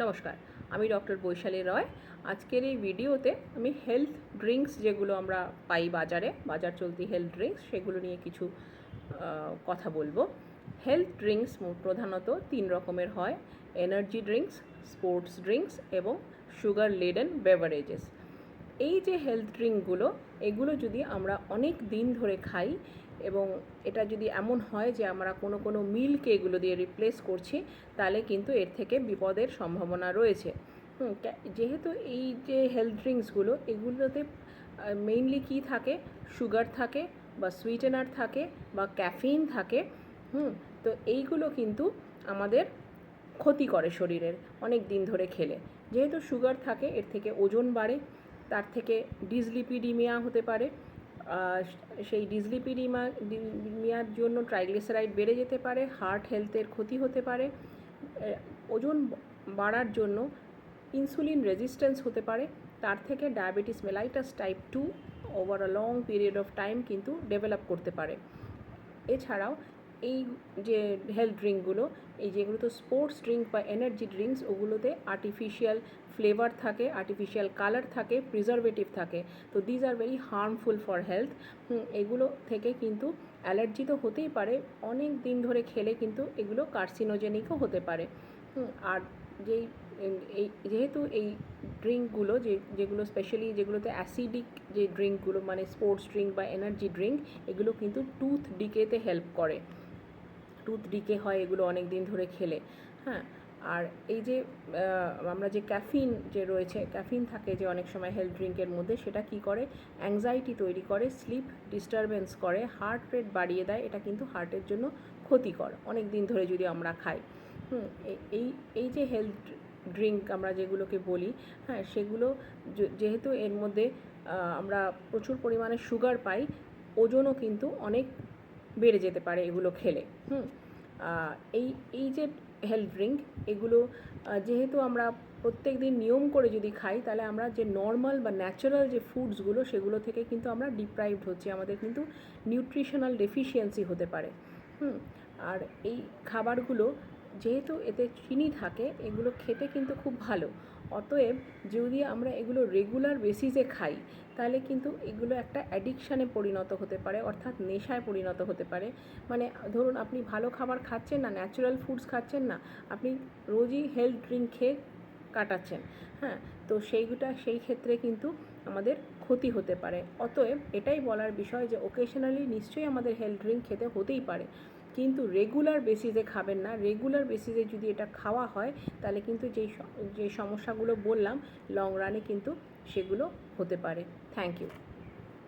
নমস্কার, আমি ডক্টর বৈশালী রয়। আজকের এই ভিডিওতে আমি হেলথ ড্রিঙ্কস যেগুলো আমরা পাই বাজারে, বাজার চলতি হেলথ ড্রিঙ্কস সেগুলো নিয়ে কিছু কথা বলব। হেলথ ড্রিঙ্কস প্রধানত তিন রকমের হয় এনার্জি ড্রিঙ্কস স্পোর্টস ড্রিঙ্কস এবং সুগার লেডেন বেভারেজেস এই যে হেলথ ড্রিঙ্কগুলো এগুলো যদি আমরা অনেক দিন ধরে খাই এবং এটা যদি এমন হয় যে আমরা কোনো কোনো মিলকে এগুলো দিয়ে রিপ্লেস করছি, তাহলে কিন্তু এর থেকে বিপদের সম্ভাবনা রয়েছে। যেহেতু এই যে হেলথ ড্রিঙ্কসগুলো এগুলোতে মেইনলি কি থাকে? সুগার থাকে বা সুইটেনার থাকে বা ক্যাফিন থাকে। হুম, তো এইগুলো কিন্তু আমাদের ক্ষতি করে শরীরের অনেক দিন ধরে খেলে। যেহেতু সুগার থাকে, এর থেকে ওজন বাড়ে। তার থেকে ডিসলিপিডিমিয়া হতে পারে। সেই ডিসলিপিডিমা ডিমিয়ার জন্য ট্রাইগ্লিসারাইড বেড়ে যেতে পারে, হার্ট হেলথের ক্ষতি হতে পারে ওজন বাড়ার জন্য ইনসুলিন রেজিস্ট্যান্স হতে পারে, তার থেকে diabetes mellitus type two over a long period of time কিন্তু ডেভেলপ করতে পারে। এছাড়াও এই যে হেলথ ড্রিঙ্কগুলো এই যেগুলো তো স্পোর্টস ড্রিঙ্ক বা এনার্জি ড্রিঙ্কস ওগুলোতে আর্টিফিশিয়াল ফ্লেভার থাকে আর্টিফিশিয়াল কালার থাকে প্রিজারভেটিভ থাকে। তো these are very harmful for health এগুলো থেকে কিন্তু অ্যালার্জি তো হতেই পারে, অনেক দিন ধরে খেলে কিন্তু এগুলো কার্সিনোজেনিকও হতে পারে। আর যেই, এই, যেহেতু এই ড্রিঙ্কগুলো যে, যেগুলো স্পেশালি যেগুলোতে অ্যাসিডিক যে ড্রিঙ্কগুলো মানে স্পোর্টস ড্রিঙ্ক বা এনার্জি ড্রিঙ্ক এগুলো কিন্তু টুথ ডিকেতে হেল্প করে। টুথ ডিকে হয়, এগুলো অনেক দিন ধরে খেলে। হ্যাঁ আর এই যে আমরা যে ক্যাফিন যে রয়েছে, ক্যাফিন থাকে যে অনেক সময় হেলথ ড্রিঙ্কের মধ্যে, সেটা কি করে? অ্যাংজাইটি তৈরি করে স্লিপ ডিস্টারবেন্স করে হার্ট রেট বাড়িয়ে দেয়, এটা কিন্তু হার্টের জন্য ক্ষতিকর অনেক দিন ধরে যদি আমরা খাই। হুম এই এই যে হেলথ ড্রিঙ্ক আমরা যেগুলোকে বলি হ্যাঁ সেগুলো যেহেতু এর মধ্যে আমরা প্রচুর পরিমাণে সুগার পাই, ওজনও কিন্তু অনেক বেড়ে যেতে পারে এগুলো খেলে, হুম? এই এই যে হেলথ ড্রিঙ্ক এগুলো যেহেতু আমরা প্রত্যেক দিন নিয়ম করে যদি খাই, তাহলে আমরা যে নর্মাল বা ন্যাচারাল যে ফুডসগুলো সেগুলো থেকে কিন্তু আমরা ডিপ্রাইভড হচ্ছি। আমাদের কিন্তু নিউট্রিশনাল ডেফিসিয়েন্সি হতে পারে, হুম? আর এই খাবারগুলো, যেহেতু এতে চিনি থাকে, এগুলো খেতে কিন্তু খুব ভালো। অতএব যদি আমরা এগুলো রেগুলার বেসিসে খাই, তাহলে কিন্তু এগুলো একটা অ্যাডিকশানে পরিণত হতে পারে, অর্থাৎ নেশায় পরিণত হতে পারে। মানে ধরুন আপনি ভালো খাবার খাচ্ছেন না ন্যাচারাল ফুডস খাচ্ছেন না, আপনি রোজই হেলথ ড্রিঙ্ক খেয়ে কাটাচ্ছেন হ্যাঁ? তো সেইগুটা সেই ক্ষেত্রে কিন্তু আমাদের ক্ষতি হতে পারে। অতএব এটাই বলার বিষয় যে ওকেশনালি নিশ্চয়ই আমাদের হেলথ ড্রিঙ্ক খেতে হতেই পারে। কিন্তু রেগুলার বেসিসে খাবেন না। রেগুলার বেসিসে যদি এটা খাওয়া হয়, তাহলে কিন্তু যেই যে সমস্যাগুলো বললাম লং রানে কিন্তু সেগুলো হতে পারে। Thank you